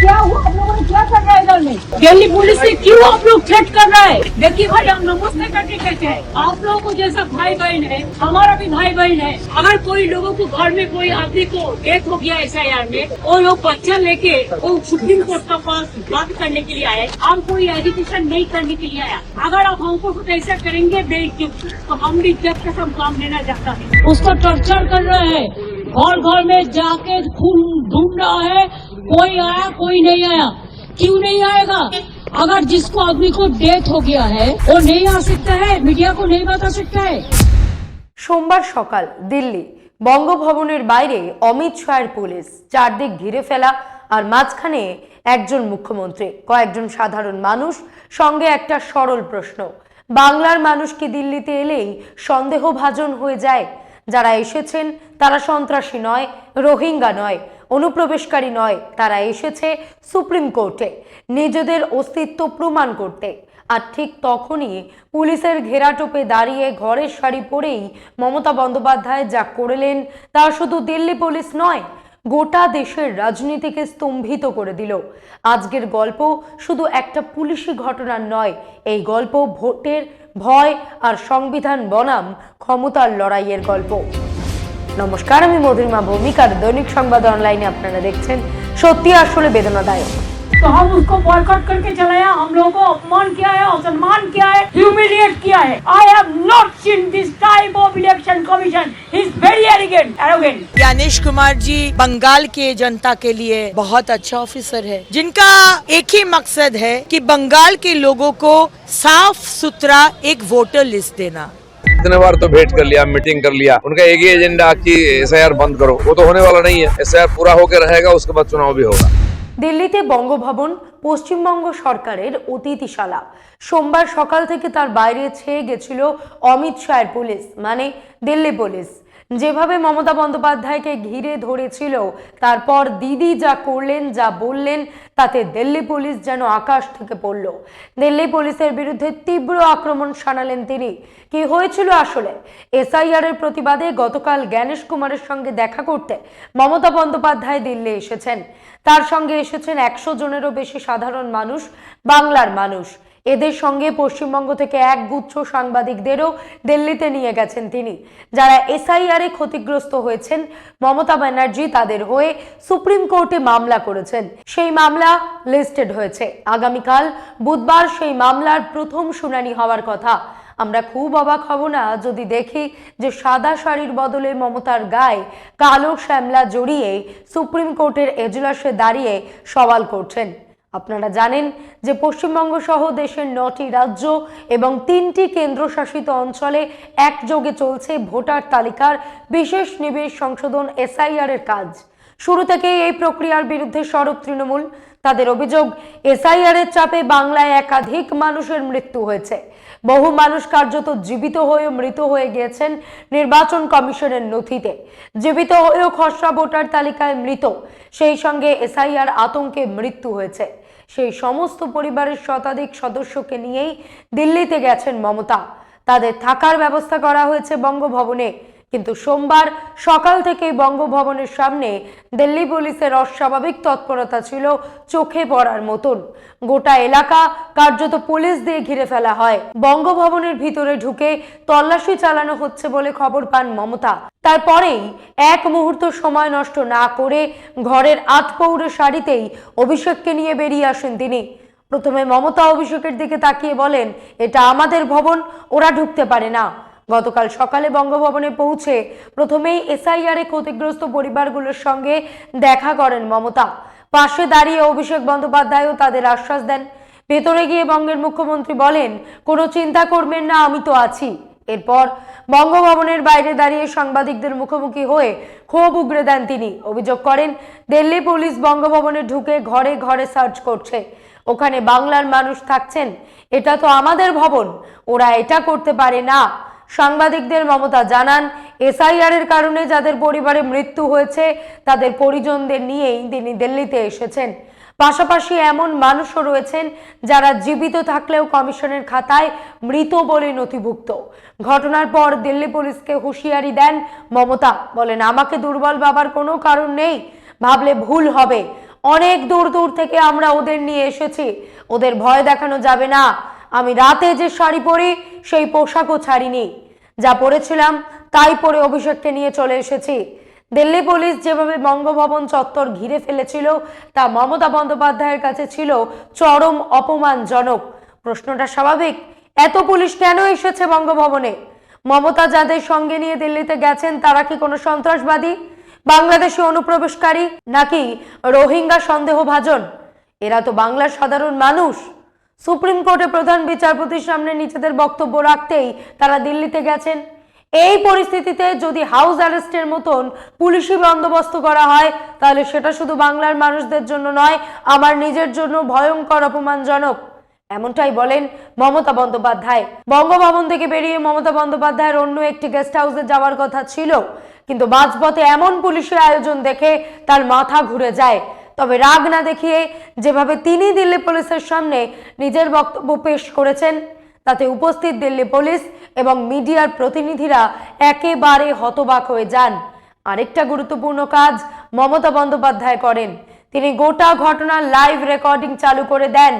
क्या हुआ? आप लोगों ने क्या कर रहा है इधर में? दिल्ली पुलिस से क्यों आप लोग थ्रेट कर रहे हैं? देखिए भाई, हम नमस्ते करके कहते हैं। आप लोगों को जैसा भाई बहन है, हमारा भी भाई बहन है। अगर कोई लोगों को घर में कोई आदमी को डेथ हो गया एस में वो लोग बच्चा लेके वो सुप्रीम कोर्ट का पास बात करने के लिए आए हम कोई एजुकेशन नहीं करने के लिए आया। अगर आप हमको कुछ ऐसा करेंगे तो हम भी जब तक हम काम लेना चाहता है। उसको टॉर्चर कर रहे हैं। घर घर में जाके खून ढूंढ रहा है। कोई आया कोई नहीं आया क्यों नहीं आएगा अगर जिसको आदमी को डेथ हो गया है वो नहीं आ सकता है मीडिया को नहीं बता सकता है সোমবার সকাল দিল্লি বঙ্গভবনের বাইরে অমিত শাহের পুলিশ চারদিক ঘিরে ফেলা আর মাঝখানে একজন মুখ্যমন্ত্রী কয়েকজন সাধারণ মানুষ সঙ্গে একটা সরল প্রশ্ন বাংলার মানুষ কি দিল্লিতে এলেই সন্দেহভাজন হয়ে যায় যারা এসেছেন, তারা সন্ত্রাসী নয়, রোহিঙ্গা নয়, অনুপ্রবেশকারী নয়, তারা এসেছে সুপ্রিম কোর্টে নিজেদের অস্তিত্ব প্রমাণ করতে। আর ঠিক তখনই পুলিশের ঘেরাটোপে দাঁড়িয়ে ঘরের শাড়ি পরেই মমতা বন্দ্যোপাধ্যায় যা করলেন তা শুধু দিল্লি পুলিশ নয় গোটা দেশের রাজনীতিকে স্তম্ভিত করে দিল। আজকের গল্প শুধু একটা পুলিশি ঘটনার নয়, এই গল্প ভোটের ভয় আর সংবিধান বনাম ক্ষমতার লড়াইয়ের গল্প। নমস্কার, আমি মধুরিমা ভূমিকার দৈনিক সংবাদ অনলাইনে আপনারা দেখছেন সত্যি আসলে বেদনাদায়ক। तो हम उसको बॉयकॉट करके चलाया। हम लोगों को अपमान किया है असम्मान किया है ह्यूमिलिएट किया है। I have not seen this type of election commission is very arrogant arrogant Gyanesh Kumar ji Bengal के जनता के लिए बहुत अच्छा ऑफिसर है। जिनका एक ही मकसद है कि बंगाल के लोगों को साफ़ सुथरा एक वोटर लिस्ट देना। इतने बार तो भेंट कर लिया मीटिंग कर लिया। उनका एक ही एजेंडा कि एस बंद करो। वो तो होने वाला नहीं है। एस पूरा होकर रहेगा उसके बाद चुनाव भी होगा। দিল্লিতে বঙ্গভবন, পশ্চিমবঙ্গ সরকারের অতিথিশালা। সোমবার সকাল থেকে তার বাইরে ছেয়ে গেছিল অমিত শাহের পুলিশ মানে দিল্লি পুলিশ। যেভাবে মমতা বন্দ্যোপাধ্যায়কে ঘিরে ধরেছিল, তারপর দিদি যা করলেন, যা বললেন, তাতে দিল্লি পুলিশ যেন আকাশ থেকে পড়ল। দিল্লি পুলিশের বিরুদ্ধে তীব্র আক্রমণ শানালেন তিনি। কি হয়েছিল আসলে? এসআইআর এর প্রতিবাদে গতকাল জ্ঞানেশ কুমারের সঙ্গে দেখা করতে মমতা বন্দ্যোপাধ্যায় দিল্লি এসেছেন। তার সঙ্গে এসেছেন একশো জনেরও বেশি সাধারণ মানুষ, বাংলার মানুষ। এদের সঙ্গে পশ্চিমবঙ্গ থেকে এক গুচ্ছ সাংবাদিকদেরও দিল্লিতে নিয়ে গেছেন তিনি, যারা এসআইআর ক্ষতিগ্রস্ত হয়েছেন। মমতা ব্যানার্জি তাদের হয়ে সুপ্রিম কোর্টে মামলা করেছেন। সেই মামলা লিস্টেড হয়েছে। আগামীকাল বুধবার সেই মামলার প্রথম শুনানি হওয়ার কথা। আমরা খুব অবাক হব না যদি দেখি যে সাদা শাড়ির বদলে মমতার গায়ে কালো শ্যামলা জড়িয়ে সুপ্রিম কোর্টের এজলাসে দাঁড়িয়ে সওয়াল করছেন। আপনারা জানেন যে পশ্চিমবঙ্গ সহ দেশের নটি রাজ্য এবং তিনটি কেন্দ্রশাসিত অঞ্চলে একযোগে চলছে ভোটার তালিকার বিশেষ নিবেশ সংশোধন এসআইআর এর কাজ। শুরু থেকেই এই প্রক্রিয়ার বিরুদ্ধে সরব তৃণমূল। তাদের অভিযোগ, এসআইআর এর চাপে বাংলায় একাধিক মানুষের মৃত্যু হয়েছে। বহু মানুষ কার্যত জীবিত হয়ে মৃত হয়ে গিয়েছেন নির্বাচন কমিশনের নথিতে। জীবিত হয়েও খসড়া ভোটার তালিকায় মৃত। সেই সঙ্গে এসআইআর আতঙ্কে মৃত্যু হয়েছে। সেই সমস্ত পরিবারের শতাধিক সদস্যকে নিয়েই দিল্লিতে গেছেন মমতা। তাদের থাকার ব্যবস্থা করা হয়েছে বঙ্গভবনে। কিন্তু সোমবার সকাল থেকেই বঙ্গভবনের সামনে দিল্লি পুলিশের অস্বাভাবিক তৎপরতা ছিল চোখে পড়ার মতন। গোটা এলাকা কার্যত পুলিশ দিয়ে ঘিরে ফেলা হয়। বঙ্গভবনের ভিতরে ঢুকে তল্লাশি চালানো হচ্ছে বলে খবর পান মমতা। তারপরেই এক মুহূর্ত সময় নষ্ট না করে ঘরের আতপৌরে শাড়িতেই অভিষেককে নিয়ে বেরিয়ে আসেন তিনি। প্রথমে মমতা অভিষেকের দিকে তাকিয়ে বলেন, এটা আমাদের ভবন, ওরা ঢুকতে পারে না। গতকাল সকালে বঙ্গভবনে পৌঁছে প্রথমেই এসআইআর ক্ষতিগ্রস্ত পরিবারগুলোর সঙ্গে দেখা করেন মমতা। পাশে দাঁড়িয়ে অভিষেক বন্দ্যোপাধ্যায়ও তাদের আশ্বাস দেন। ভেতরে গিয়ে বঙ্গের মুখ্যমন্ত্রী বলেন, কোনো চিন্তা করবেন না, আমি তো আছি। এরপর বঙ্গভবনের বাইরে দাঁড়িয়ে সাংবাদিকদের মুখোমুখি হয়ে ক্ষোভ উগরে দেন তিনি। অভিযোগ করেন, দিল্লি পুলিশ বঙ্গভবনে ঢুকে ঘরে ঘরে সার্চ করছে। ওখানে বাংলার মানুষ থাকছেন। এটা তো আমাদের ভবন। ওরা এটা করতে পারে না। সাংবাদিকদের মমতা জানান, এসআইআরের কারণে যাদের পরিবারে মৃত্যু হয়েছে, তাদের পরিজনদের নিয়েই তিনি দিল্লিতে এসেছেন। পাশাপাশি এমন মানুষও রয়েছেন যারা জীবিত থাকলেও কমিশনের খাতায় মৃত বলে নথিভুক্ত। ঘটনার পর দিল্লি পুলিশকে হুঁশিয়ারি দেন মমতা, বলেন, আমাকে দুর্বল ভাবার কোনো কারণ নেই, ভাবলে ভুল হবে। অনেক দূর দূর থেকে আমরা ওদের নিয়ে এসেছি। ওদের ভয় দেখানো যাবে না। আমি রাতে যে শাড়ি পরি, সেই পোশাকও ছাড়িনি। যা পরেছিলাম, তাই পরে অভিষেককে নিয়ে চলে এসেছি। দিল্লি পুলিশ যেভাবে বঙ্গভবন চত্বর ঘিরে ফেলেছিল, তা মমতা বন্দ্যোপাধ্যায়ের কাছে ছিল চরম অপমানজনক। প্রশ্নটা স্বাভাবিক, এত পুলিশ কেন এসেছে বঙ্গভবনে? মমতা যাদের সঙ্গে নিয়ে দিল্লিতে গেছেন, তারা কি কোনো সন্ত্রাসবাদী, বাংলাদেশি অনুপ্রবেশকারী, নাকি রোহিঙ্গা সন্দেহভাজন? এরা তো বাংলার সাধারণ মানুষ। সুপ্রিম কোর্টে প্রধান বিচারপতির সামনে নিজেদের বক্তব্য রাখতেই তারা দিল্লিতে গেছেন। এই পরিস্থিতিতে যদি হাউস অ্যারেস্টের মতন পুলিশি বন্দোবস্ত করা হয়, তাহলে সেটা শুধু বাংলার মানুষদের জন্য নয়, আমার নিজের জন্য ভয়ঙ্কর অপমানজনক। এমনটাই বলেন মমতা বন্দ্যোপাধ্যায়। বঙ্গভবন থেকে বেরিয়ে মমতা বন্দ্যোপাধ্যায়ের অন্য একটি গেস্ট হাউসে যাওয়ার কথা ছিল। কিন্তু মাঝপথে এমন পুলিশের আয়োজন দেখে তার মাথা ঘুরে যায়। তবে রাগ না দেখিয়ে যেভাবে তিনি দিল্লি পুলিশের সামনে নিজের বক্তব্য পেশ করেছেন, তাতে উপস্থিত দিল্লি পুলিশ এবং মিডিয়ার প্রতিনিধিরা একেবারে হতবাক হয়ে যান। আরেকটা গুরুত্বপূর্ণ কাজ মমতা বন্দ্যোপাধ্যায় করেন। তিনি গোটা ঘটনার লাইভ রেকর্ডিং চালু করে দেন,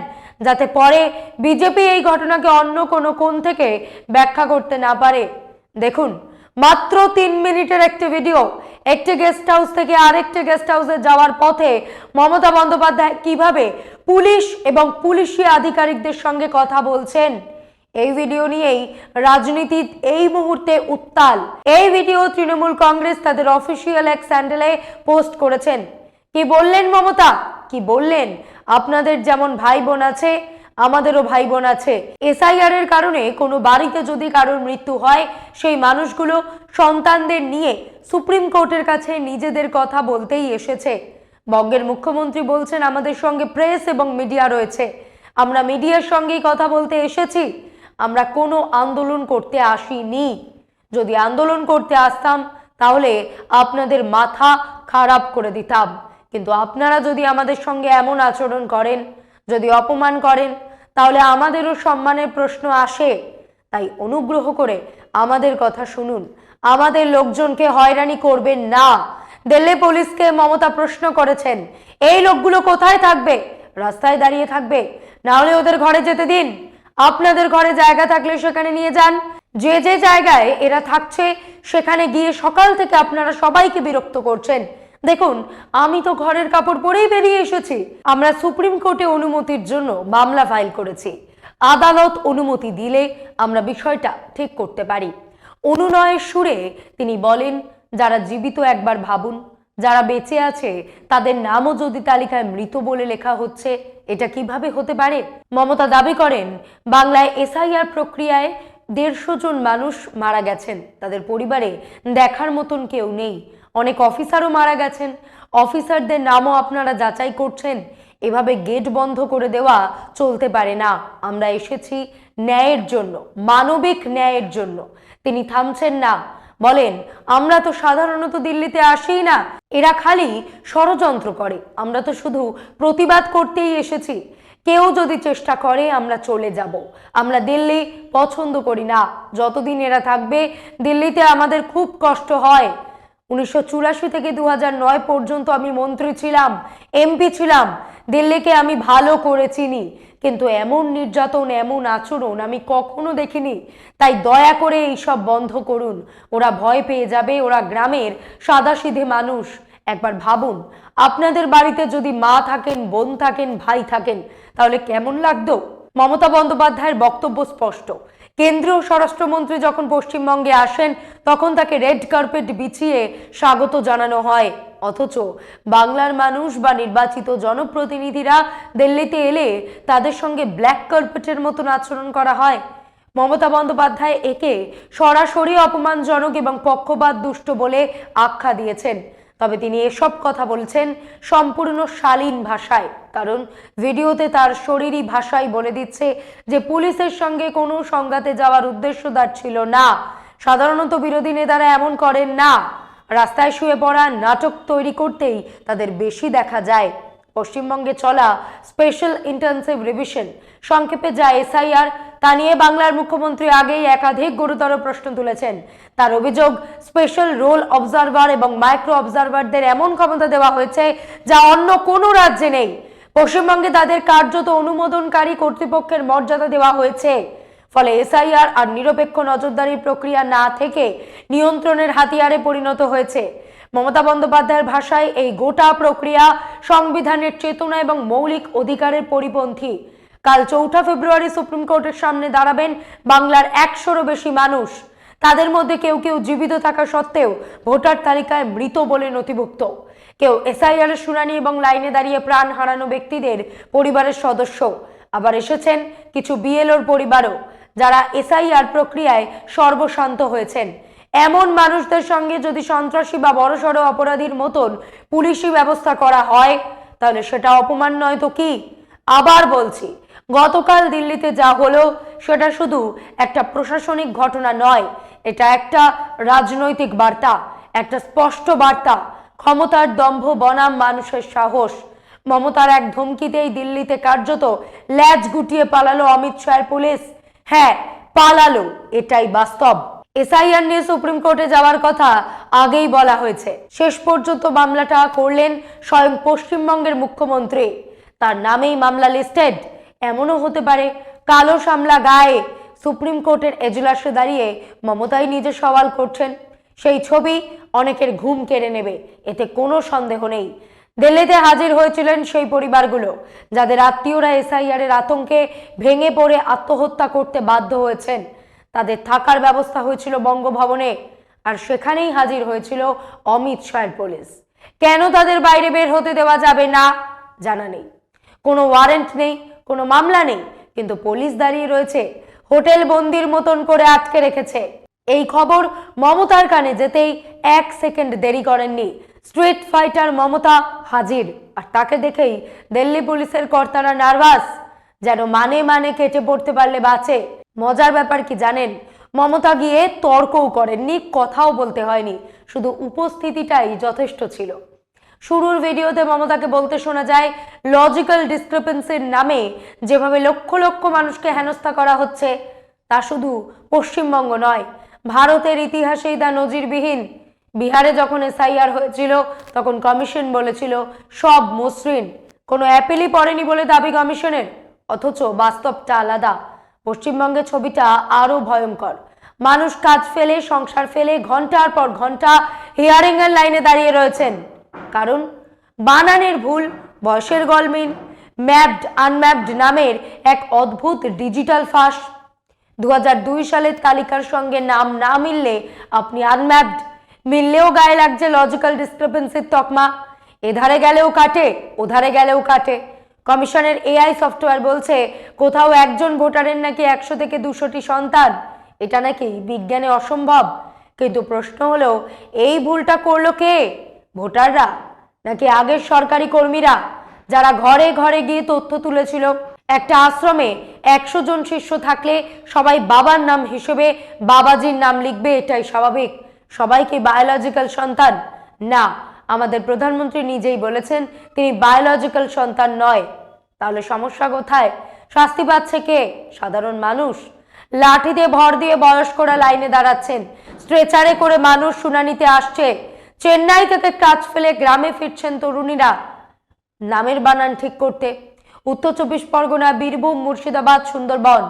যাতে পরে বিজেপি এই ঘটনাকে অন্য কোনো কোণ থেকে ব্যাখ্যা করতে না পারে। দেখুন, মাত্র তিন মিনিটের একটি ভিডিও একটি গেস্ট হাউস থেকে আরেকটি গেস্ট হাউসে যাওয়ার পথে মমতা বন্দ্যোপাধ্যায় কীভাবে পুলিশ এবং পুলিশি আধিকারিকদের সঙ্গে কথা বলছেন? এই ভিডিও নিয়েই রাজনীতি এই মুহূর্তে উত্তাল। এই ভিডিও তৃণমূল কংগ্রেস তাদের অফিসিয়াল এক স্যান্ডেলে পোস্ট করেছেন। কি বললেন মমতা? কি বললেন? আপনাদের যেমন ভাই বোন আছে আমাদেরও ভাই বোন আছে এসআইআর এর কারণে কোনো বাড়িতে যদি কারোর মৃত্যু হয়, সেই মানুষগুলো সন্তানদের নিয়ে সুপ্রিম কোর্টের কাছে নিজেদের কথা বলতেই এসেছে। বঙ্গের মুখ্যমন্ত্রী বলছেন, আমাদের সঙ্গে প্রেস এবং মিডিয়া রয়েছে। আমরা মিডিয়ার সঙ্গেই কথা বলতে এসেছি। আমরা কোনো আন্দোলন করতে আসিনি। যদি আন্দোলন করতে আসতাম, তাহলে আপনাদের মাথা খারাপ করে দিতাম। কিন্তু আপনারা যদি আমাদের সঙ্গে এমন আচরণ করেন, যদি অপমান করেন তাহলে আমাদেরও সম্মানের প্রশ্ন আসে। তাই অনুগ্রহ করে আমাদের কথা শুনুন। আমাদের লোকজনকে হয়রানি করবেন না। দিল্লি পুলিশকে মমতা প্রশ্ন করেছেন, এই লোকগুলো কোথায় থাকবে? রাস্তায় দাঁড়িয়ে থাকবে? না হলে ওদের ঘরে যেতে দিন। আপনাদের ঘরে জায়গা থাকলে সেখানে নিয়ে যান। যে যে জায়গায় এরা থাকছে, সেখানে গিয়ে সকাল থেকে আপনারা সবাইকে বিরক্ত করছেন। দেখুন, আমি তো ঘরের কাপড় পরেই বেরিয়ে এসেছি। আমরা সুপ্রিম কোর্টে অনুমতির জন্য মামলা ফাইল করেছি। আদালত অনুমতি দিলে আমরা বিষয়টা ঠিক করতে পারি। অনুনয়ের সুরে তিনি বলেন, যারা জীবিত একবার ভাবুন, যারা বেঁচে আছে, তাদের নামও যদি তালিকায় মৃত বলে লেখা হচ্ছে, এটা কীভাবে হতে পারে? মমতা দাবি করেন, বাংলায় এসআইআর প্রক্রিয়ায় দেড়শো জন মানুষ মারা গেছেন। তাদের পরিবারে দেখার মতন কেউ নেই। অনেক অফিসারও মারা গেছেন। অফিসারদের নামও আপনারা যাচাই করছেন। এভাবে গেট বন্ধ করে দেওয়া চলতে পারে না। আমরা এসেছি ন্যায়ের জন্য, মানবিক ন্যায়ের জন্য। তিনি থামছেন না। বলেন, আমরা তো সাধারণত দিল্লিতে আসিই না। এরা খালি ষড়যন্ত্র করে। আমরা তো শুধু প্রতিবাদ করতেই এসেছি। কেউ যদি চেষ্টা করে, আমরা চলে যাব। আমরা দিল্লি পছন্দ করি না। যতদিন এরা থাকবে, দিল্লিতে আমাদের খুব কষ্ট হয়। উনিশশো চুরাশি থেকে দু পর্যন্ত আমি মন্ত্রী ছিলাম, এমপি ছিলাম। দিল্লিকে আমি ভালো করে চিনি, কিন্তু এমন নির্যাতন, এমন আচরণ আমি কখনো দেখিনি। তাই দয়া করে এইসব বন্ধ করুন। ওরা ভয় পেয়ে যাবে, ওরা গ্রামের সাদাসিধে মানুষ। একবার ভাবুন, আপনাদের বাড়িতে যদি মা থাকেন, বোন থাকেন, ভাই থাকেন, তাহলে কেমন লাগতো? মমতা বন্দ্যোপাধ্যায়ের বক্তব্য স্পষ্ট। কেন্দ্রীয় স্বরাষ্ট্রমন্ত্রী যখন পশ্চিমবঙ্গে আসেন, তখন তাকে রেড কার্পেট বিছিয়ে স্বাগত জানানো হয়। অথচ বাংলার মানুষ বা নির্বাচিত জনপ্রতিনিধিরা দিল্লিতে এলে তাদের সঙ্গে ব্ল্যাক কার্পেটের মতন আচরণ করা হয়। মমতা বন্দ্যোপাধ্যায় একে সরাসরি অপমানজনক এবং পক্ষপাত দুষ্ট বলে আখ্যা দিয়েছেন। তবে তিনি এসব কথা বলছেন সম্পূর্ণ শালীন ভাষায়, কারণ ভিডিওতে তার শরীরী ভাষায় বলে দিচ্ছে যে পুলিশের সঙ্গে কোনো সংঘাতে যাওয়ার উদ্দেশ্য তার ছিল না। সাধারণত বিরোধী নেতারা এমন করেন না। রাস্তায় শুয়ে পড়া নাটক তৈরি করতেই তাদের বেশি দেখা যায়। পশ্চিমবঙ্গে চলা স্পেশাল ইন্টেন্সিভ রিভিশন সংক্ষেপে যা এসআইআর তা নিয়ে বাংলার মুখ্যমন্ত্রী আগেই একাধিক গুরুতর প্রশ্ন তুলেছেন। তার অভিযোগ স্পেশাল রোল অবজারভার এবং মাইক্রো অবজারভারদের এমন ক্ষমতা দেওয়া হয়েছে যা অন্য কোনো রাজ্যে নেই। পশ্চিমবঙ্গে তাদের কার্যত অনুমোদনকারী কর্তৃপক্ষের মর্যাদা দেওয়া হয়েছে। ফলে এসআইআর আর নিরপেক্ষ নজরদারির প্রক্রিয়া না থেকে নিয়ন্ত্রণের হাতিয়ারে পরিণত হয়েছে। মমতা বন্দ্যোপাধ্যায়ের ভাষায় এই গোটা প্রক্রিয়া সংবিধানের চেতনা এবং মৌলিক অধিকারের পরিপন্থী। কাল চৌঠা ফেব্রুয়ারি সুপ্রিম কোর্টের সামনে দাঁড়াবেন বাংলার একশোরও বেশি মানুষ। তাদের মধ্যে কেউ কেউ জীবিত থাকা সত্ত্বেও ভোটার তালিকায় মৃত বলে নথিভুক্ত। কেউ এসআইআর শুনানি এবং লাইনে দাঁড়িয়ে প্রাণ হারানো ব্যক্তিদের পরিবারের সদস্য। আবার এসেছেন কিছু বিএলওর পরিবারও, যারা এসআইআর প্রক্রিয়ায় সর্বশান্ত হয়েছেন। এমন মানুষদের সঙ্গে যদি সন্ত্রাসী বা বড়সড় অপরাধীর মতন পুলিশি ব্যবস্থা করা হয়, তাহলে সেটা অপমান নয় তো কি? আবার বলছি গতকাল দিল্লিতে যা হলো, সেটা শুধু একটা প্রশাসনিক ঘটনা নয়, এটা একটা রাজনৈতিক বার্তা, একটা স্পষ্ট বার্তা, ক্ষমতার দম্ভ বনাম মানুষের সাহস। মমতার এক ধমকিতেই দিল্লিতে কার্যত ল্যাজ গুটিয়ে পালালো অমিত শাহের পুলিশ। হ্যাঁ পালালো, এটাই বাস্তব। এসআইআর নিয়ে সুপ্রিম কোর্টে যাওয়ার কথা আগেই বলা হয়েছে। শেষ পর্যন্ত মামলাটা করলেন স্বয়ং পশ্চিমবঙ্গের মুখ্যমন্ত্রী। তার নামেই মামলা লিস্টেড এমনও হতে পারে, কালো সামলা গায়ে সুপ্রিম কোর্টের এজলাসে দাঁড়িয়ে মমতাই নিজে সওয়াল করছেন। সেই ছবি অনেকের ঘুম কেড়ে নেবে, এতে কোনো সন্দেহ নেই। দিল্লিতে হাজির হয়েছিলেন সেই পরিবারগুলো, যাদের আত্মীয়রা এসআইআর এর আতঙ্কে ভেঙে পড়ে আত্মহত্যা করতে বাধ্য হয়েছেন। তাদের থাকার ব্যবস্থা হয়েছিল বঙ্গভবনে, আর সেখানেই হাজির হয়েছিল অমিত শাহের পুলিশ। কেন তাদের বাইরে বের হতে দেওয়া যাবে না, জানা নেই। কোনো ওয়ারেন্ট নেই কোনো মামলা নেই, কিন্তু পুলিশ দাঁড়িয়ে রয়েছে, হোটেল বন্দির মতন করে আটকে রেখেছে। এই খবর মমতার কানে যেতেই এক সেকেন্ড দেরি করেননি। স্ট্রিট ফাইটার মমতা হাজির, আর তাকে দেখেই দিল্লি পুলিশের কর্তারা নার্ভাস, যেন মানে মানে কেটে পড়তে পারলে বাঁচে। মজার ব্যাপার কি জানেন, মমতা গিয়ে তর্কও করেননি, কথাও বলতে হয়নি, শুধু উপস্থিতিটাই যথেষ্ট ছিল। শুরুর ভিডিওতে মমতাকে বলতে শোনা যায় লজিক্যাল ডিসক্রিপেন্সির নামে যেভাবে লক্ষ লক্ষ মানুষকে হেনস্থা করা হচ্ছে, তা শুধু পশ্চিমবঙ্গ নয়, ভারতের ইতিহাসেই তা নজিরবিহীন। বিহারে যখন এসআইআর হয়েছিল, তখন কমিশন বলেছিল, সব মসৃণ। কোনো অ্যাপিলই পড়েনি বলে দাবি কমিশনের, অথচ বাস্তবটা আলাদা। পশ্চিমবঙ্গের ছবিটা আরও ভয়ঙ্কর। মানুষ কাজ ফেলে, সংসার ফেলে ঘণ্টার পর ঘণ্টা হিয়ারিং এর লাইনে দাঁড়িয়ে রয়েছেন। কারণ বানানের ভুল, বয়সের গলমিন ম্যাপড আনম্যাপড নামের এক অদ্ভুত ডিজিটাল ফাঁস। দু সালের তালিকার সঙ্গে নাম না মিললে আপনি আনম্যাপড, মিললেও গায়ে লাগছে লজিক্যাল ডিসক্রিপেন্সির তকমা। এধারে গেলেও কাটে, ওধারে গেলেও কাটে। কমিশনের এআই সফটওয়্যার বলছে, কোথাও একজন ভোটারের নাকি একশো থেকে দুশোটি সন্তান? এটা নাকি বিজ্ঞানে অসম্ভব। কিন্তু প্রশ্ন হলো, এই ভুলটা করল কে? ভোটাররা নাকি আগের সরকারি কর্মীরা যারা ঘরে ঘরে গিয়ে তথ্য তুলেছিল? একটা আশ্রমে একশো জন শিষ্য থাকলে সবাই বাবার নাম হিসেবে বাবাজির নাম লিখবে, এটাই স্বাভাবিক। সবাইকে বায়োলজিক্যাল সন্তান? না, আমাদের প্রধানমন্ত্রী নিজেই বলেছেন তিনি বায়োলজিক্যাল সন্তান নয়। তাহলে সমস্যা কোথায়? শাস্তি পাচ্ছে কে? সাধারণ মানুষ। লাঠি দিয়ে ভর দিয়ে বয়স্করা লাইনে দাঁড়াচ্ছেন। স্ট্রেচারে করে মানুষ শুনানিতে আসছে। চেন্নাই থেকে কাজ ফেলে গ্রামে ফিরছেন তরুণীরা। নামের বানান ঠিক করতে। উত্তর চব্বিশ পরগনা, বীরভূম, মুর্শিদাবাদ, সুন্দরবন,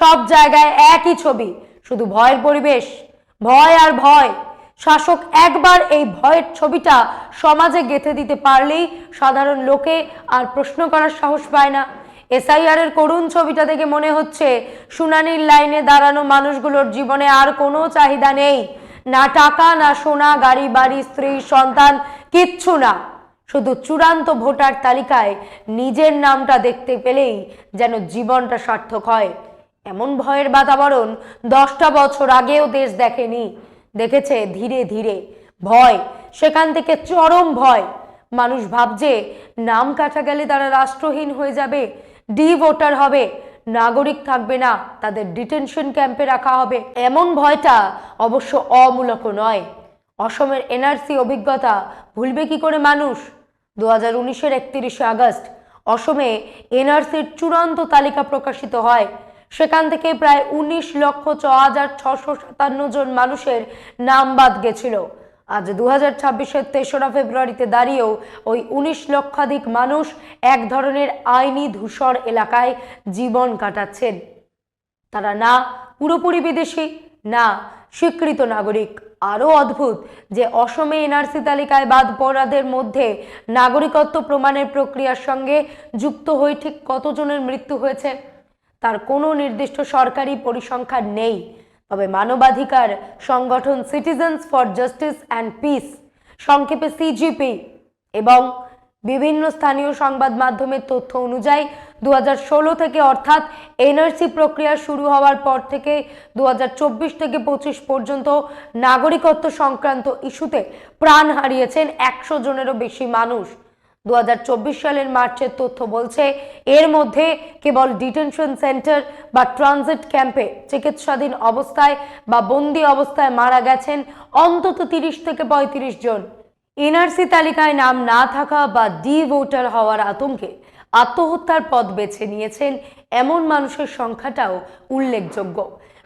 সব জায়গায় একই ছবি, শুধু ভয়ের পরিবেশ। ভয় আর ভয়। শাসক একবার এই ভয়ের ছবিটা সমাজে গেঁথে দিতে পারলেই সাধারণ লোকে আর প্রশ্ন করার সাহস পায় না। এসআইআর এর করুণ ছবিটা দেখে মনে হচ্ছে, শুনানির লাইনে দাঁড়ানো মানুষগুলোর জীবনে আর কোনো চাহিদা নেই। না টাকা, না সোনা, গাড়ি, বাড়ি, স্ত্রী, সন্তান, কিচ্ছু না। শুধু চূড়ান্ত ভোটার তালিকায় নিজের নামটা দেখতে পেলেই যেন জীবনটা সার্থক হয়। এমন ভয়ের বাতাবরণ দশটা বছর আগেও দেশ দেখেনি। দেখেছে ধীরে ধীরে। ভয়, সেখান থেকে চরম ভয়। মানুষ ভাবছে, নাম কাটা গেলে তারা রাষ্ট্রহীন হয়ে যাবে ডি ভোটার হবে। নাগরিক থাকবে না, তাদের ডিটেনশন ক্যাম্পে রাখা হবে। এমন ভয়টা অবশ্য অমূলক নয়। অসমের এনআরসি অভিজ্ঞতা, ভুলবে কি করে মানুষ? দু হাজার উনিশের একত্রিশে আগস্ট, অসমে এনআরসির চূড়ান্ত তালিকা প্রকাশিত হয়। সেখান থেকে প্রায় উনিশ লক্ষ ছ হাজার ছশো সাতান্ন জন মানুষের নাম বাদ গেছিল। আজ দু হাজার ছাব্বিশের তেসরা ফেব্রুয়ারিতে দাঁড়িয়েও ওই উনিশ লক্ষাধিক মানুষ এক ধরনের আইনি ধূসর এলাকায় জীবন কাটাচ্ছেন। তারা না পুরোপুরি বিদেশি, না স্বীকৃত নাগরিক। আরও অদ্ভুত যে অসমে এনআরসি তালিকায় বাদ পড়াদের মধ্যে নাগরিকত্ব প্রমাণের প্রক্রিয়ার সঙ্গে যুক্ত হয়ে ঠিক কতজনের মৃত্যু হয়েছে, তার কোনো নির্দিষ্ট সরকারি পরিসংখ্যান নেই। তবে মানবাধিকার, সংগঠন citizens for justice and peace সংক্ষেপে সিজিপি এবং বিভিন্ন স্থানীয় সংবাদ মাধ্যমের তথ্য অনুযায়ী দু হাজার ষোলো থেকে অর্থাৎ এনআরসি প্রক্রিয়া শুরু হওয়ার পর থেকে দু হাজার চব্বিশ থেকে পঁচিশ পর্যন্ত নাগরিকত্ব সংক্রান্ত ইস্যুতে প্রাণ হারিয়েছেন একশো জনেরও বেশি মানুষ। দু হাজার চব্বিশ সালের মার্চের তথ্য বলছে, এর মধ্যে কেবল ডিটেনশন সেন্টার বা ট্রানজিট ক্যাম্পে চিকিৎসাধীন অবস্থায় বা বন্দি অবস্থায় মারা গেছেন অন্তত তিরিশ থেকে পঁয়ত্রিশ জন। এনআরসি তালিকায় নাম না থাকা বা ডি ভোটার হওয়ার আতঙ্কে আত্মহত্যার পথ বেছে নিয়েছেন এমন মানুষের সংখ্যাটাও উল্লেখযোগ্য।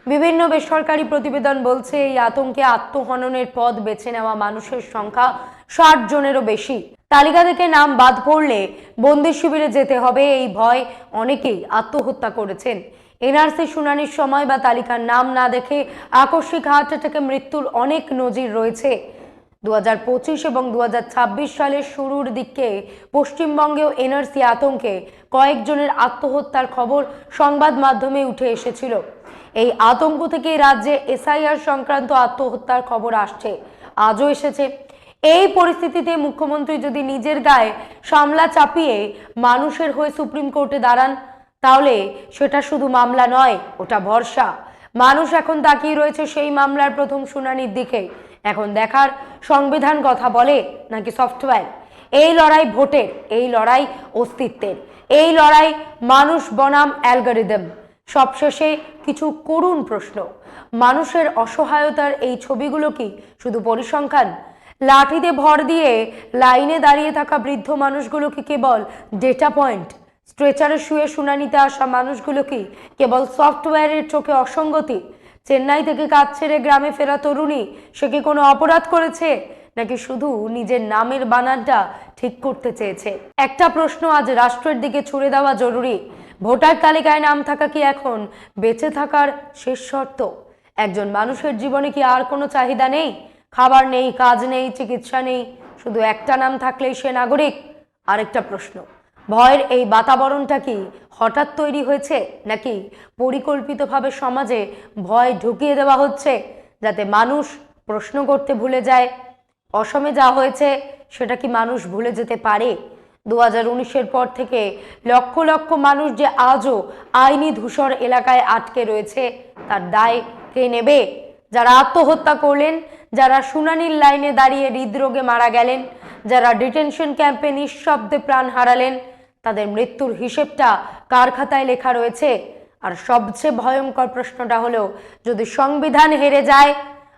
বিভিন্ন বেসরকারি প্রতিবেদন বলছে, এই আতঙ্কে আত্মহননের পথ বেছে নেওয়া মানুষের সংখ্যা ষাট জনেরও বেশি। তালিকা থেকে নাম বাদ পড়লে বন্দি শিবিরে যেতে হবে, এই ভয় অনেকেই আত্মহত্যা করেছেন। এনআরসি শুনানির সময় বা তালিকার নাম না দেখে আকস্মিক হার্ট অ্যাটাকে মৃত্যুর অনেক নজির রয়েছে। দুহাজার পঁচিশ এবং দু সালের শুরুর দিকে পশ্চিমবঙ্গেও এনআরসি আতঙ্কে কয়েকজনের আত্মহত্যার খবর সংবাদ মাধ্যমে উঠে এসেছিল। এই আতঙ্ক থেকে রাজ্যে এসআইআর সংক্রান্ত আত্মহত্যার খবর আসছে। আজও এসেছে। এই পরিস্থিতিতে মুখ্যমন্ত্রী যদি নিজের গায়ে সামলা চাপিয়ে মানুষের হয়ে সুপ্রিম কোর্টে দাঁড়ান, তাহলে সেটা শুধু মামলা নয়, ওটা ভরসা। মানুষ এখন তাকিয়ে রয়েছে সেই মামলার প্রথম শুনানির দিকে। এখন দেখার সংবিধান কথা বলে নাকি সফটওয়্যার? এই লড়াই ভোটের, এই লড়াই অস্তিত্বের। এই লড়াই মানুষ বনাম অ্যালগোরিদম। সবশেষে কিছু করুণ প্রশ্ন। মানুষের অসহায়তার এই ছবিগুলো কি শুধু পরিসংখ্যান? লাঠিতে ভর দিয়ে লাইনে দাঁড়িয়ে থাকা বৃদ্ধ মানুষগুলো কি কেবল ডেটা পয়েন্ট স্ট্রেচারে শুয়ে শুনানিতে আসা মানুষগুলো কি কেবল সফটওয়্যারের চোখে অসঙ্গতি। চেন্নাই থেকে কাজ ছেড়ে গ্রামে ফেরা তরুণী, সে কি কোনো অপরাধ করেছে? নাকি শুধু নিজের নামের বানানটা ঠিক করতে চেয়েছে? একটা প্রশ্ন আজ রাষ্ট্রের দিকে ছুড়ে দেওয়া জরুরি। ভোটার তালিকায় নাম থাকা কি এখন বেঁচে থাকার শেষ শর্ত? একজন মানুষের জীবনে কি আর কোনো চাহিদা নেই? খাবার নেই, কাজ নেই, চিকিৎসা নেই, শুধু একটা নাম থাকলেই সে নাগরিক। আরেকটা প্রশ্ন, ভয়ের এই বাতাবরণটা কি হঠাৎ তৈরি হয়েছে নাকি পরিকল্পিতভাবে সমাজে ভয় ঢুকিয়ে দেওয়া হচ্ছে যাতে মানুষ প্রশ্ন করতে ভুলে যায়? অসমে যা হয়েছে সেটা কি মানুষ ভুলে যেতে পারে? দু হাজার উনিশের পর থেকে লক্ষ লক্ষ মানুষ যে আজও আইনি ধূসর এলাকায় আটকে রয়েছে, তার দায় কে নেবে? যারা আত্মহত্যা করলেন যারা শুনানির লাইনে দাঁড়িয়ে হৃদরোগে মারা গেলেন, যারা ডিটেনশন ক্যাম্পে নিঃশব্দে প্রাণ হারালেন, তাদের মৃত্যুর হিসেবটা কার খাতায় লেখা রয়েছে? আর সবচেয়ে ভয়ঙ্কর প্রশ্নটা হলো, যদি সংবিধান হেরে যায়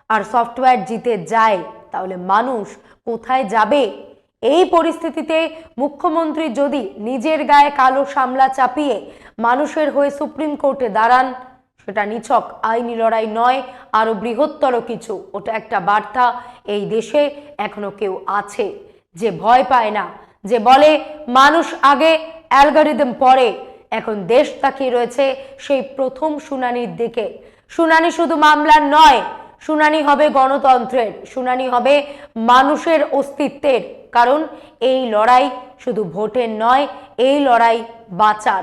আর সফটওয়্যার জিতে যায়, তাহলে মানুষ কোথায় যাবে? এই পরিস্থিতিতে মুখ্যমন্ত্রী যদি নিজের গায়ে কালো সামলা চাপিয়ে মানুষের হয়ে সুপ্রিম কোর্টে দাঁড়ান সেটা নিছক আইনি লড়াই নয়, আরও বৃহত্তর কিছু। ওটা একটা বার্তা, এই দেশে এখনও কেউ আছে যে ভয় পায় না, যে বলে, মানুষ আগে অ্যালগারিদম পরে এখন দেশ তাকিয়ে রয়েছে সেই প্রথম শুনানির দিকে। শুনানি শুধু মামলার নয়, শুনানি হবে গণতন্ত্রের, শুনানি হবে মানুষের অস্তিত্বের। কারণ এই লড়াই শুধু ভোটের নয়, এই লড়াই বাঁচার।